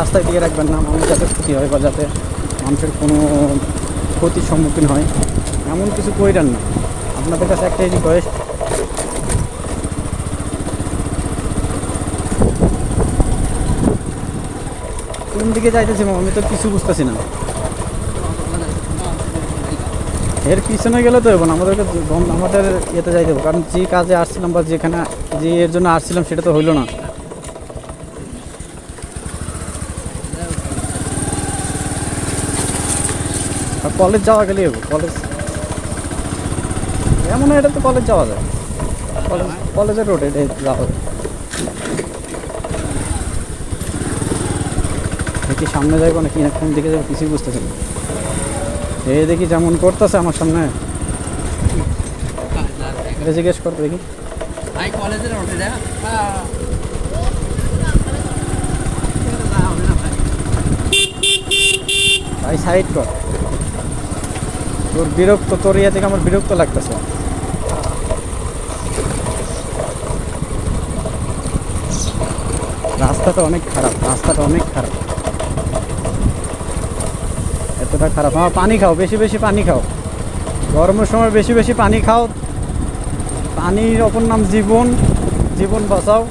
রাস্তায় দিয়ে রাখবেন না, মানুষ যাতে ক্ষতি হয় বা যাতে মানুষের কোনো ক্ষতির সম্মুখীন হয়, এমন কিছু কইরান না। আপনাদের কাছে একটাই রিকোয়েস্ট কোন দিকে যাইতেছি? আমি তো কিছু বুঝতেছি না। এর পিছনে গেলে তো না, আমাদেরকে আমাদের ইয়েতে যাইতে হবে কারণ যে কাজে আসছিলাম বা যেখানে যে এর জন্য আসছিলাম সেটা তো হইল না। আর কলেজ যাওয়া গেলেই হবে কলেজ এমন এটা তো কলেজ যাওয়া যায়। কলেজ কলেজের রোড এটা যাওয়া যায়। দেখি সামনে যাইবো নাকি না কোন দিকে যাব কিছুই বুঝতেছি না। এই দেখি যেমন করতেছে আমার সামনে। এটা জিজ্ঞেস করতে দেখি। কলেজের ভাই সাইড কর। তোর বিরক্ত, তোর ইয়ে থেকে আমার বিরক্ত লাগতেছে। রাস্তাটা অনেক খারাপ, রাস্তাটা অনেক খারাপ। এতটা খারাপ। আমার পানি খাও, বেশি বেশি পানি খাও। গরমের সময় বেশি বেশি পানি খাও। পানির অপর নাম জীবন। জীবন বাঁচাও।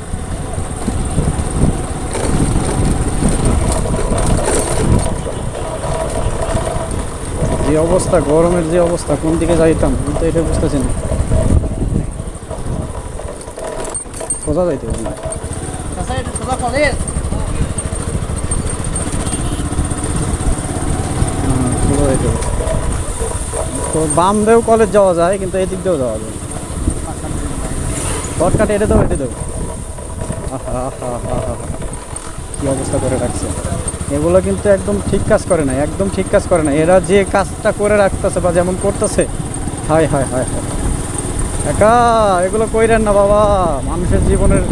যে অবস্থা, গরমের যে অবস্থা, কোন দিকে যাইতাম? আমি তো এটা বুঝতেছি না। সোজা যাইতে হবে না। তো বাম দিয়েও কলেজ যাওয়া যায়, কিন্তু এই দিক দিয়েও যাওয়া যায়। শর্টকাট এটা দেবো এটা দেবো। কি অবস্থা করে রাখছে। এগুলো কিন্তু একদম ঠিক কাজ করে না, একদম ঠিক কাজ করে না। এরা যে কাজটা করে রাখতেছে বা যেমন করতেছে, হায় হায় হায় হায়। একা, এগুলো কইরেন না বাবা, মানুষের জীবনের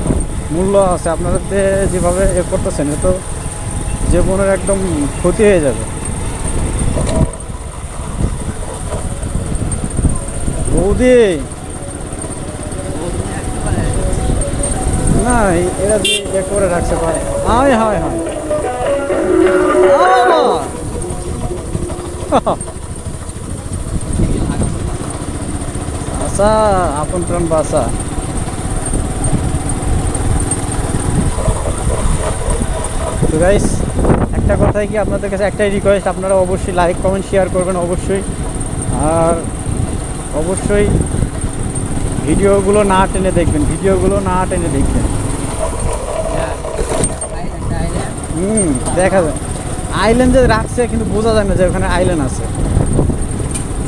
মূল্য আছে। আপনাদের যেভাবে এ করতেছেন, এ তো জীবনের একদম ক্ষতি হয়ে যাবে। বৌদি! না, এরা যে করে রাখছে, ভাই। হায় হায় হায়। বাসা আপন প্রাণ বাসা। তো গাইস একটা কথাই কি আপনাদের কাছে একটাই রিকোয়েস্ট আপনারা অবশ্যই লাইক কমেন্ট শেয়ার করবেন অবশ্যই। আর অবশ্যই ভিডিওগুলো না টেনে দেখবেন ভিডিওগুলো না টেনে দেখবেন। হুম দেখা যায় আইল্যান্ড যে রাখছে কিন্তু বোঝা যায় না যে ওখানে আইল্যান্ড আছে।